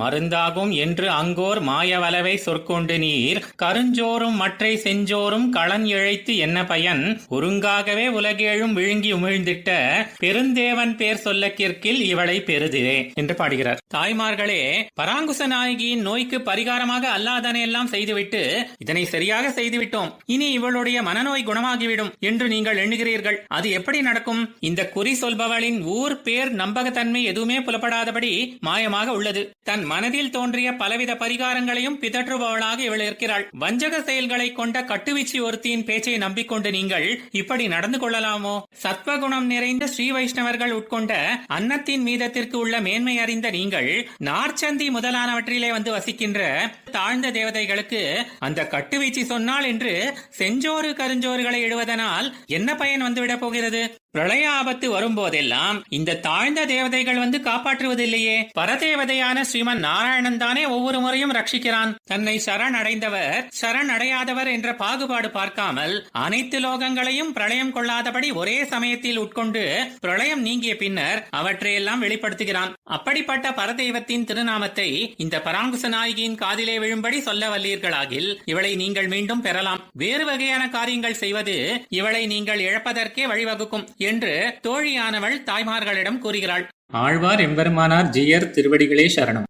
மருந்தாகும் என்று அங்கோர் மாயவளவை சொற்கொண்டு நீர். கருஞ்சோறும் மற்றை செஞ்சோறும் களன் இழைத்து என்ன பயன்? ஒருங்காகவே உலகேழும் விழுங்கி உமிழ்ந்திட்ட பெருந்தேவன் பேர் சொல்ல கிற்கில் இவளை பெறுதிரே என்று பாடுகிறார். தாய்மார்களே பராங்குச நாயகியின் நோய்க்கு பரிகாரமாக அல்லாதனை எல்லாம் செய்துவிட்டு இதனை சரியாக செய்துவிட்டோம். இனி இவளுடைய மனநோய் குணமாகிவிடும் என்று நீங்கள் எண்ணுகிறீர்கள். அது எப்படி நடக்கும்? இந்த குறி சொல்பவளின் ஊர் பேர் நம்பகத்தன்மை எதுவுமே புலப்படாதபடி மாயமாக உள்ளது. தன் மனதில் தோன்றிய பலவித பரிகாரங்களையும் பிதற்றுபவளாக இவள் இருக்கிறாள். வஞ்சக செயல்களை கொண்ட கட்டுவீச்சு ஒருத்தியின் பேச்சை நம்பிக்கொண்டு நீங்கள் இப்படி நடந்து கொள்ளலாமோ? சத்வகுணம் நிறைந்த ஸ்ரீ வைஷ்ணவர்கள் உட்கொண்ட அன்னத்தின் மீதத்திற்கு உள்ள மேன்மை அறிந்த நீங்கள் நார்ச்சந்தி முதலானவற்றிலே வந்து வசிக்கின்ற தாழ்ந்த தேவதைகளுக்கு அந்த கட்டுவீச்சு சொன்னால் என்று செஞ்சோறு கருஞ்சோறுகளை இடுவதனால் என்ன பயன் வந்துவிடப் போகிறது? பிரளய ஆபத்து வரும்போதெல்லாம் இந்த தாழ்ந்த தேவதைகள் வந்து காப்பாற்றுவதில்லையே. பரதேவதையான ஸ்ரீமன் நாராயணன் தானே ஒவ்வொரு முறையும் ரட்சிக்கிறான். தன்னை சரண் அடைந்தவர் சரண் அடையாதவர் என்ற பாகுபாடு பார்க்காமல் அனைத்து லோகங்களையும் பிரளயம் கொள்ளாதபடி ஒரே சமயத்தில் உட்கொண்டு பிரளயம் நீங்கிய பின்னர் அவற்றையெல்லாம் வெளிப்படுத்துகிறான். அப்படிப்பட்ட பரதெய்வத்தின் திருநாமத்தை இந்த பராங்குச நாயகியின் காதிலே விழும்படி சொல்ல வல்லீர்களாகில் இவளை நீங்கள் மீண்டும் பெறலாம். வேறு வகையான காரியங்கள் செய்வது இவளை நீங்கள் இழப்பதற்கே வழிவகுக்கும் என்று தோழியானவள் தாய்மார்களிடம் கூறுகிறாள். ஆழ்வார் எம்பெருமானார் ஜியர் திருவடிகளே சரணம்.